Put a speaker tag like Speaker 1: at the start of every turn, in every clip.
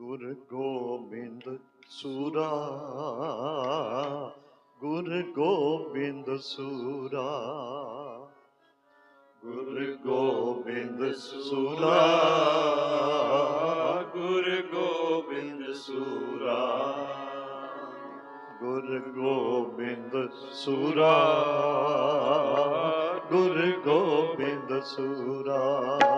Speaker 1: Gur-Gobind-Sura, Gur-Gobind-Sura, Gur-Gobind-Sura, Gur-Gobind-Sura, Gur-Gobind-Sura, Gur-Gobind-Sura.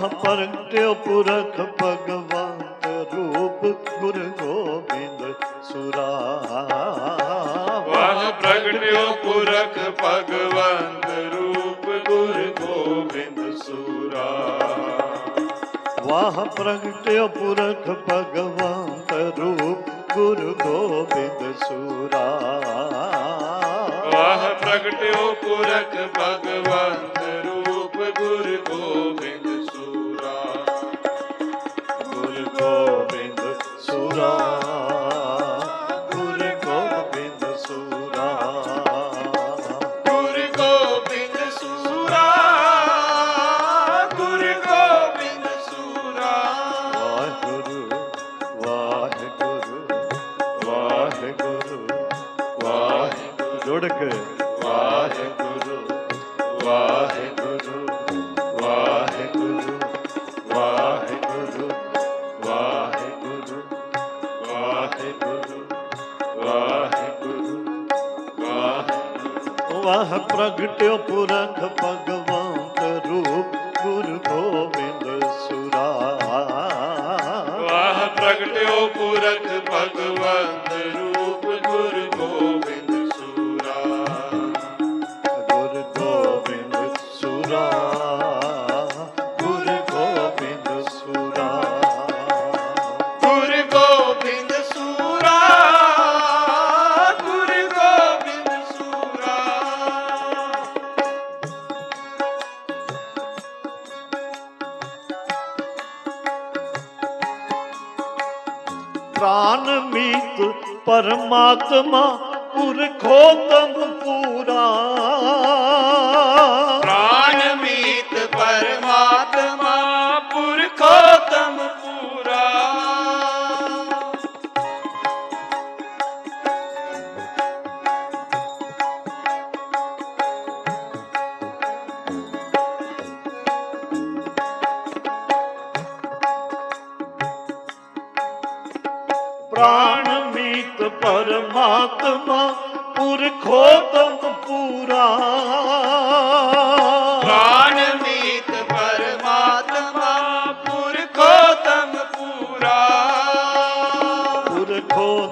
Speaker 2: ਵਾਹ ਪ੍ਰਗਟਿਓ ਪੁਰਖ ਭਗਵੰਤ ਰੂਪ ਗੁਰ ਗੋਬਿੰਦ ਸੁਰਾ
Speaker 1: ਵਾਹ ਪ੍ਰਗਟਿਓ ਪੁਰਖ ਭਗਵੰਤ ਰੂਪ ਗੁਰ ਗੋਬਿੰਦ ਸੂਰਾ
Speaker 2: ਵਾਹ ਪ੍ਰਗਟਿਓ ਪੁਰਖ ਭਗਵੰਤ ਰੂਪ ਗੁਰ ਗੋਬਿੰਦ ਸੁਰਾ
Speaker 1: ਵਾਹ ਪ੍ਰਗਟਿਓ ਪੁਰਖ ਭਗਵੰਤ ਰੂਪ ਗੁਰ ਗੋਬਿੰਦ
Speaker 2: ਵਾਹਿਗੁਰੂ ਵਾਹਿਗੁਰੂ ਵਾਹਿਗੁਰੂ
Speaker 1: ਵਾਹਿਗੁਰੂ ਵਾਹਿਗੁਰੂ ਵਾਹਿਗੁਰੂ
Speaker 2: ਵਾਹ ਪ੍ਰਗਟਿਓ ਪੁਰਖ ਭਗਵੰਤ ਰੂਪ ਗੁਰ ਗੋਬਿੰਦ ਸੁਰਾ।
Speaker 1: ਵਾਹ ਪ੍ਰਗਟਿਓ ਪੁਰਖ ਭਗਵੰਤ પ્રાણમીત પરમાત્મા પુરખોત્તમ
Speaker 2: પુરા ਮਹਾਤਮਾ ਪੁਰਖੋ ਤੁਮ ਪੂਰਾ।
Speaker 1: ਪ੍ਰਾਨ ਮੀਤ ਪਰਮਾਤਮਾ
Speaker 2: ਪੁਰਖੋ ਤੁਮ ਪੂਰਾ। ਪੁਰਖੋ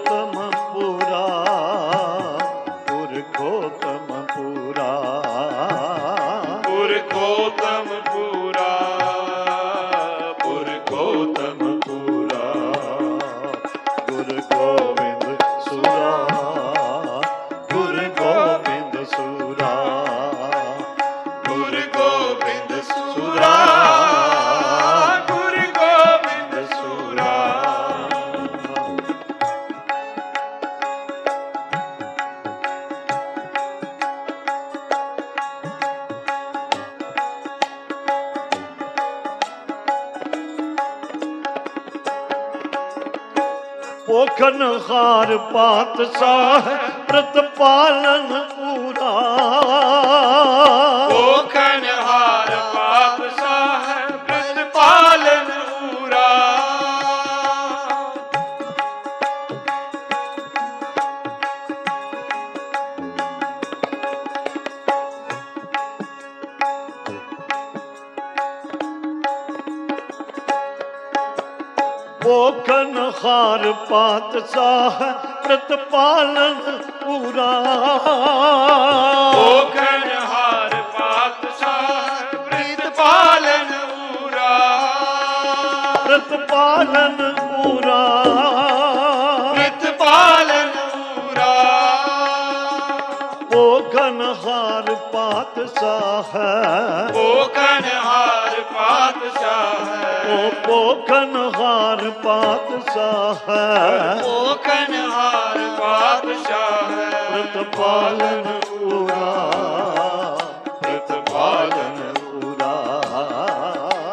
Speaker 1: પોખન હાર પાત સાહ પ્રત પાલન
Speaker 2: ਕੋਖਨ ਹਾਰ
Speaker 1: ਪਾਤ ਸਾਹ ਪ੍ਰਤ ਪਾਲਨ ਪੂਰਾ
Speaker 2: ਕੋਖਨ ਹਾਰ
Speaker 1: ਪਾਤ ਸਾਹ ਪ੍ਰਤ ਪਾਲਨ ਪੂਰਾ ਪ੍ਰਤ
Speaker 2: ਪਾਲਨ ਕਨਹਾਰ ਪਾਤਸ਼ਾਹ
Speaker 1: ਹੈ। ਓ ਕਨਹਾਰ ਪਾਤਸ਼ਾਹ
Speaker 2: ਹੈ। ਓ ਪੋਖਨਹਾਰ ਪਾਤਸ਼ਾਹ
Speaker 1: ਹੈ। ਓ ਕਨਹਾਰ ਪਾਤਸ਼ਾਹ
Speaker 2: ਹੈ। ਪ੍ਰਤ
Speaker 1: ਪਾਲਨ
Speaker 2: ਪੂਰਾ
Speaker 1: ਪ੍ਰਤ ਪਾਲਨ ਪੂਰਾ।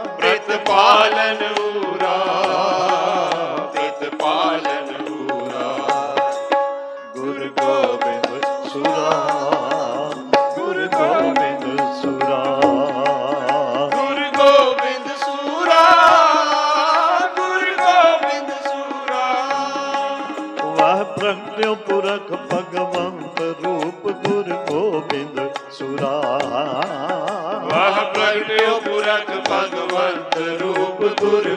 Speaker 1: ਪ੍ਰਤ
Speaker 2: ਪਾਲਨ ਗੋਬਿੰਦ ਸੁਰਾ। ਵਾਹ ਪ੍ਰਗਟਿਓ ਪੁਰਖ ਭਗਵੰਤ ਰੂਪ ਗੁਰੂ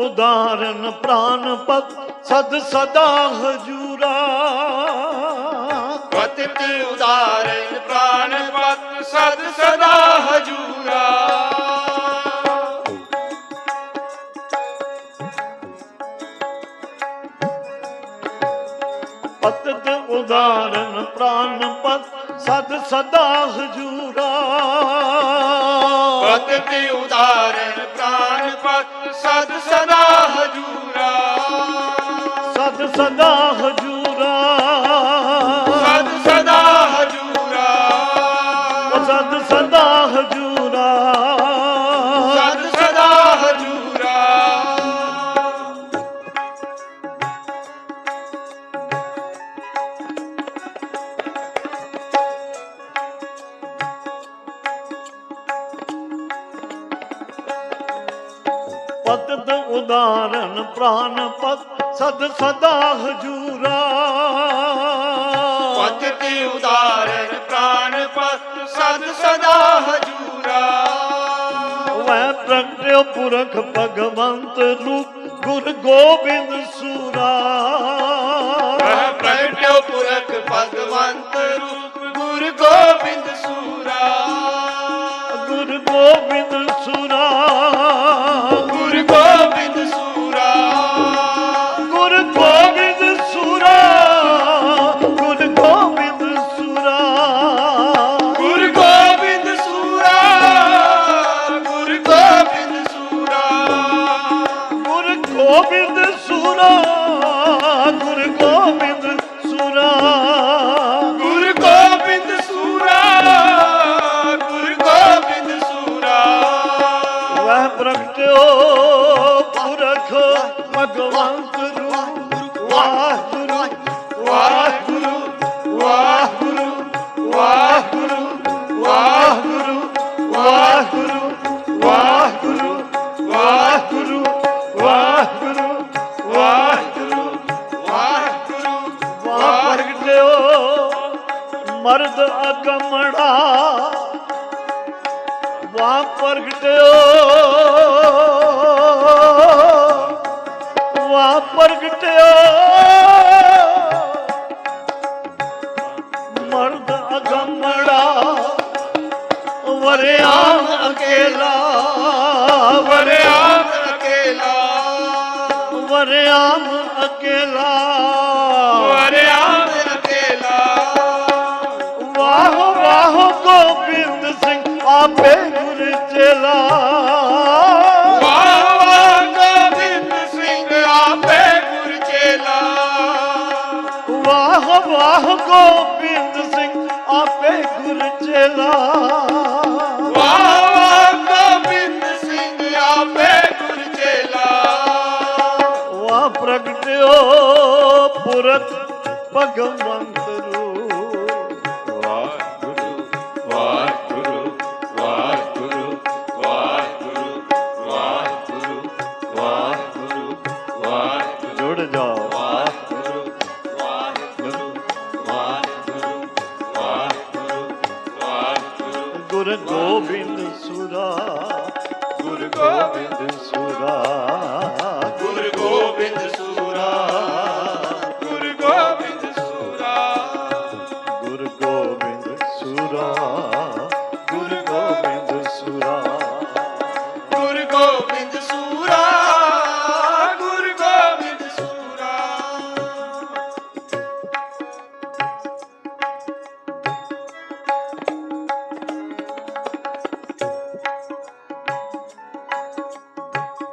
Speaker 2: ਪਤਿਤ ਉਦਾਹਰਨ ਪ੍ਰਾਨ ਪਤ ਸਦ ਸਦਾ ਹਜੂਰਾ।
Speaker 1: ਪਤਿਤ ਉਦਾਰਨ ਪ੍ਰਾਨ ਪਤ ਸਦ ਸਦਾ ਹਜੂਰਾ।
Speaker 2: ਪਤਿਤ ਉਦਾਹਰਨ ਪ੍ਰਾਨ ਪਤ ਸਦ ਸਦਾ ਹਜੂਰਾ।
Speaker 1: ਪਤਿਤ ਉਦਾਰਨ ਪ੍ਰਾਨ ਪਤ ਸਦ ਸਦਾ ਹਜੂਰਾ।
Speaker 2: ਸਦ ਸਦਾ ਹਜੂਰਾ। ਪਤਿਤ ਉਦਾਹਰਨ ਪ੍ਰਾਨ ਪਤ ਸਦ ਸਦਾ ਹਜੂਰਾ।
Speaker 1: ਪਤਿਤ ਉਦਾਰਨ ਪ੍ਰਾਨ ਪਤ ਸਦ ਸਦਾ ਹਜੂਰਾ।
Speaker 2: ਵੈ ਪ੍ਰਗਟਿਓ ਪੁਰਖ ਭਗਵੰਤ ਰੂਪ ਗੁਰ ਗੋਬਿੰਦ ਸੁਰਾ।
Speaker 1: ਵਹ ਪ੍ਰਗਟਿਓ ਪੁਰਖ
Speaker 2: O bir de surat ਆਪੇ ਗੁਰ ਚੇਲਾ।
Speaker 1: ਵਾਹ ਵਾਹ ਗੋਬਿੰਦ ਸਿੰਘ ਆਪੇ ਗੁਰ ਚੇਲਾ।
Speaker 2: ਵਾਹ ਵਾਹ ਗੋਬਿੰਦ ਸਿੰਘ ਆਪੇ ਗੁਰ ਚੇਲਾ।
Speaker 1: ਵਾਹ ਵਾਹ ਗੋਬਿੰਦ ਸਿੰਘ ਆਪੇ ਗੁਰ ਚੇਲਾ।
Speaker 2: ਵਾਹ ਪ੍ਰਗਟਿਓ ਪੁਰਖ ਭਗਵੰਤ ਗੋਬਿੰਦ ਸੁਰਾ ਗੁਰ ਗੋਬਿੰਦ ਸੂਰਾ।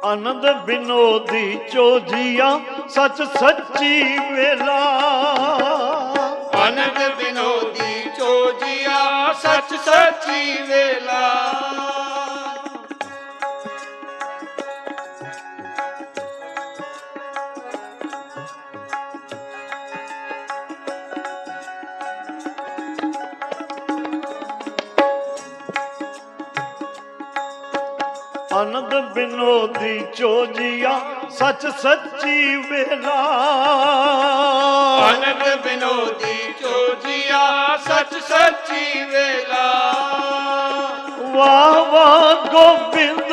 Speaker 2: ਆਨੰਦ ਬਿਨੋਦੀ ਚੋਜੀਆ ਸੱਚ ਸੱਚੀ ਵੇਲਾ।
Speaker 1: ਅਨੰਦ ਬਿਨੋਦੀ ਚੋਜੀਆ ਸੱਚ ਸੱਚੀ ਵੇਲਾ।
Speaker 2: ਆਨੰਦ ਬਿਨੋਦੀ ਚੋਜੀਆ ਸੱਚ ਸੱਚੀ ਵੇਲਾ।
Speaker 1: ਅਨੰਦ ਬਿਨੋਦੀ ਚੋਜੀਆ ਸੱਚ ਸੱਚੀ ਵੇਲਾ।
Speaker 2: ਵਾਹ ਵਾਹ ਗੋਬਿੰਦ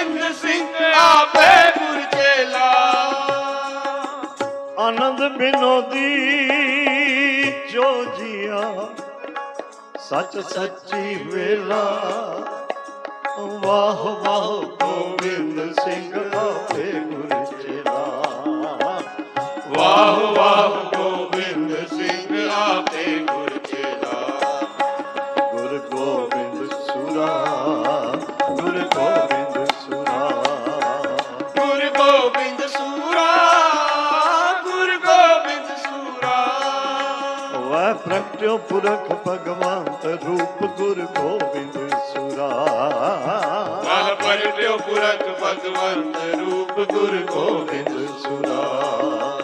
Speaker 1: ਗੋਬਿੰਦ ਸਿੰਘ ਆਪੇ ਗੁਰ ਚੇਲਾ।
Speaker 2: ਆਨੰਦ ਬਿਨੋਦੀ ਜੋਜੀਆ ਸੱਚ ਸੱਚੀ ਵੇਲਾ। ਵਾਹ ਵਾਹ ਗੋਬਿੰਦ ਸਿੰਘ ਆਪੇ ਗੁਰ ਚੇਲਾ।
Speaker 1: ਵਾਹ ਵਾਹ
Speaker 2: ਪੁਰਖ ਭਗਵੰਤ ਰੂਪ ਗੁਰ ਗੋਬਿੰਦ ਸੁਰਾ।
Speaker 1: ਵਾਹ ਪਰਟਿਓ ਪੁਰਖ ਭਗਵੰਤ ਰੂਪ ਗੁਰ ਗੋਬਿੰਦ
Speaker 2: ਸੁਰਾ।